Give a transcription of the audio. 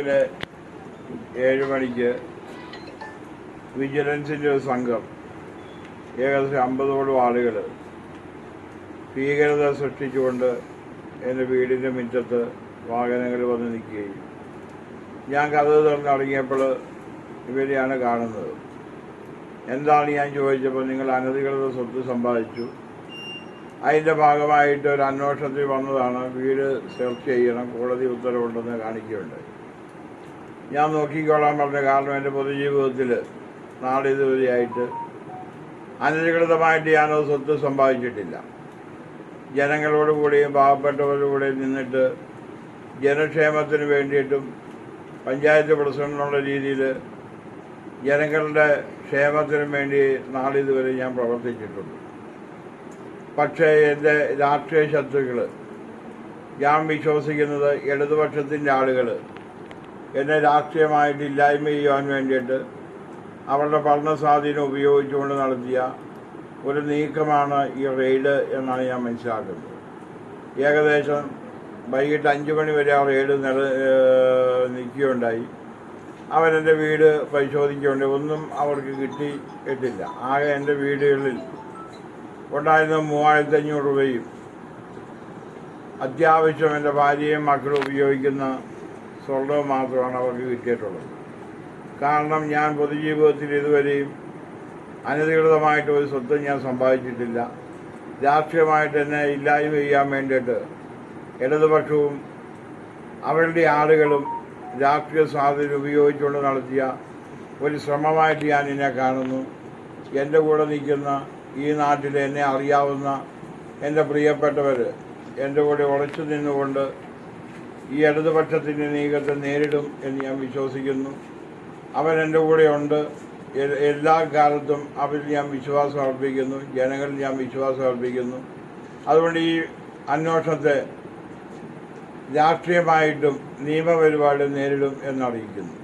രാവിലെ ഏഴ് മണിക്ക് വിജിലൻസിന്റെ ഒരു സംഘം ഏകദേശം അമ്പതോളം ആളുകൾ ഭീകരത സൃഷ്ടിച്ചുകൊണ്ട് എന്റെ വീടിന്റെ മുറ്റത്ത് വാഹനങ്ങൾ വന്ന് നിൽക്കുകയും ഞാൻ കഥ തുറന്നിറങ്ങിയപ്പോൾ ഇവരെയാണ് കാണുന്നത്. എന്താണ് ഞാൻ ചോദിച്ചപ്പോൾ നിങ്ങൾ അനധികൃത സ്വത്ത് സമ്പാദിച്ചു. അതിന്റെ ഭാഗമായിട്ട് ഒരു അന്വേഷണത്തിൽ വന്നതാണ് വീട് സെർച്ച് ചെയ്യണം കോടതി ഉത്തരവുണ്ടെന്ന് കാണിക്കുകയുണ്ടായി. ഞാൻ നോക്കിക്കോളാൻ പറഞ്ഞ കാരണം എന്റെ പൊതുജീവിതത്തിൽ നാളിതുവരെയായിട്ട് അനധികൃതമായിട്ട് ഞാനത് സ്വത്ത് സമ്പാദിച്ചിട്ടില്ല. ജനങ്ങളോട് കൂടിയും പാവപ്പെട്ടവരോടുകൂടെയും നിന്നിട്ട് ജനക്ഷേമത്തിന് വേണ്ടിയിട്ടും പഞ്ചായത്ത് പ്രസിഡന്റ് എന്നുള്ള രീതിയിൽ ജനങ്ങളുടെ ക്ഷേമത്തിനും വേണ്ടി നാളിതുവരെ ഞാൻ പ്രവർത്തിച്ചിട്ടുണ്ട്. പക്ഷേ എന്റെ രാഷ്ട്രീയ ശത്രുക്കൾ ഞാൻ വിശ്വസിക്കുന്നത് ഇടതുപക്ഷത്തിന്റെ ആളുകൾ എന്നെ രാഷ്ട്രീയമായിട്ട് ഇല്ലായ്മ ചെയ്യുവാൻ വേണ്ടിയിട്ട് അവരുടെ ഭരണ സ്വാധീനം ഉപയോഗിച്ചുകൊണ്ട് നടത്തിയ ഒരു നീക്കമാണ് ഈ റെയ്ഡ് എന്നാണ് ഞാൻ മനസ്സിലാക്കുന്നത്. ഏകദേശം വൈകിട്ട് അഞ്ച് മണി വരെ ആ റെയ്ഡ് നില നിൽക്കുകയുണ്ടായി അവരെന്റെ വീട് പരിശോധിക്കുകയുണ്ട്. ഒന്നും അവർക്ക് കിട്ടിയിട്ടില്ല. ആകെ എന്റെ വീടുകളിൽ ഉണ്ടായിരുന്ന മൂവായിരത്തി അഞ്ഞൂറ് രൂപയും അത്യാവശ്യം എന്റെ ഭാര്യയും മക്കളും ഉപയോഗിക്കുന്ന സ്വർണവും മാത്രമാണ് അവർക്ക് കിട്ടിയിട്ടുള്ളത്. കാരണം ഞാൻ പൊതുജീവിതത്തിൽ ഇതുവരെയും അനധികൃതമായിട്ട് ഒരു സ്വത്തും ഞാൻ സമ്പാദിച്ചിട്ടില്ല. രാഷ്ട്രീയമായിട്ട് തന്നെ ഇല്ലായ്മ ചെയ്യാൻ വേണ്ടിയിട്ട് ഇടതുപക്ഷവും അവരുടെ ആളുകളും രാഷ്ട്രീയ സ്വാധീനം ഉപയോഗിച്ചുകൊണ്ട് നടത്തിയ ഒരു ശ്രമമായിട്ട് ഞാൻ എന്നെ കാണുന്നു. എന്റെ കൂടെ നിൽക്കുന്ന ഈ നാട്ടിൽ എന്നെ അറിയാവുന്ന എന്റെ പ്രിയപ്പെട്ടവർ എന്റെ കൂടെ ഉറച്ചു നിന്നുകൊണ്ട് ഈ ഇടതുപക്ഷത്തിന്റെ നീക്കത്തെ നേരിടും എന്ന് ഞാൻ വിശ്വസിക്കുന്നു. അവൻ എന്റെ കൂടെ ഉണ്ട്. എല്ലാ കാലത്തും അവരിൽ ഞാൻ വിശ്വാസം അർപ്പിക്കുന്നു. ജനങ്ങളിൽ ഞാൻ വിശ്വാസം അർപ്പിക്കുന്നു. അതുകൊണ്ട് ഈ അന്വേഷണത്തെ രാഷ്ട്രീയമായിട്ടും നിയമപരിപാടി നേരിടും എന്നറിയിക്കുന്നു.